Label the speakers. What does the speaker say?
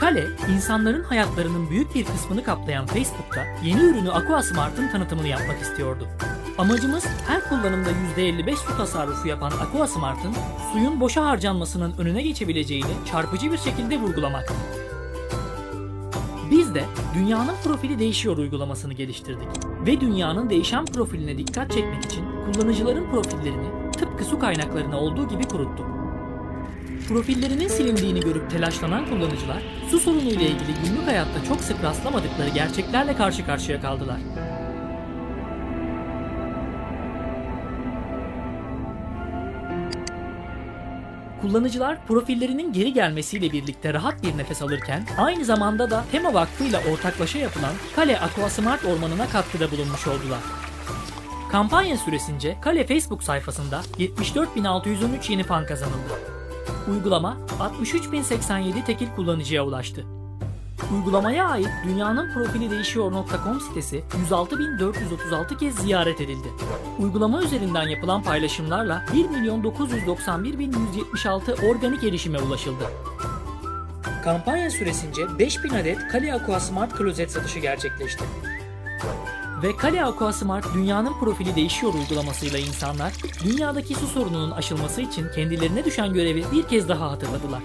Speaker 1: Kale, insanların hayatlarının büyük bir kısmını kaplayan Facebook'ta yeni ürünü Aqua Smart'ın tanıtımını yapmak istiyordu. Amacımız her kullanımda %55 su tasarrufu yapan Aqua Smart'ın suyun boşa harcanmasının önüne geçebileceğini çarpıcı bir şekilde vurgulamaktı. Biz de Dünyanın Profili Değişiyor uygulamasını geliştirdik ve dünyanın değişen profiline dikkat çekmek için kullanıcıların profillerini tıpkı su kaynaklarına olduğu gibi kuruttuk. Profillerinin silindiğini görüp telaşlanan kullanıcılar su sorunu ile ilgili günlük hayatta çok sık rastlamadıkları gerçeklerle karşı karşıya kaldılar. Kullanıcılar profillerinin geri gelmesiyle birlikte rahat bir nefes alırken aynı zamanda da Tema Vakfı ile ortaklaşa yapılan Kale Aqua Smart Ormanı'na katkıda bulunmuş oldular. Kampanya süresince Kale Facebook sayfasında 74.613 yeni fan kazanıldı. Uygulama 63.087 tekil kullanıcıya ulaştı. Uygulamaya ait dünyanın profili değişiyor.com sitesi 106.436 kez ziyaret edildi. Uygulama üzerinden yapılan paylaşımlarla 1.991.176 organik erişime ulaşıldı. Kampanya süresince 5000 adet Kali Aqua Smart klozet satışı gerçekleşti. Ve Kali Aqua Smart dünyanın profili değişiyor uygulamasıyla insanlar dünyadaki su sorununun aşılması için kendilerine düşen görevi bir kez daha hatırladılar.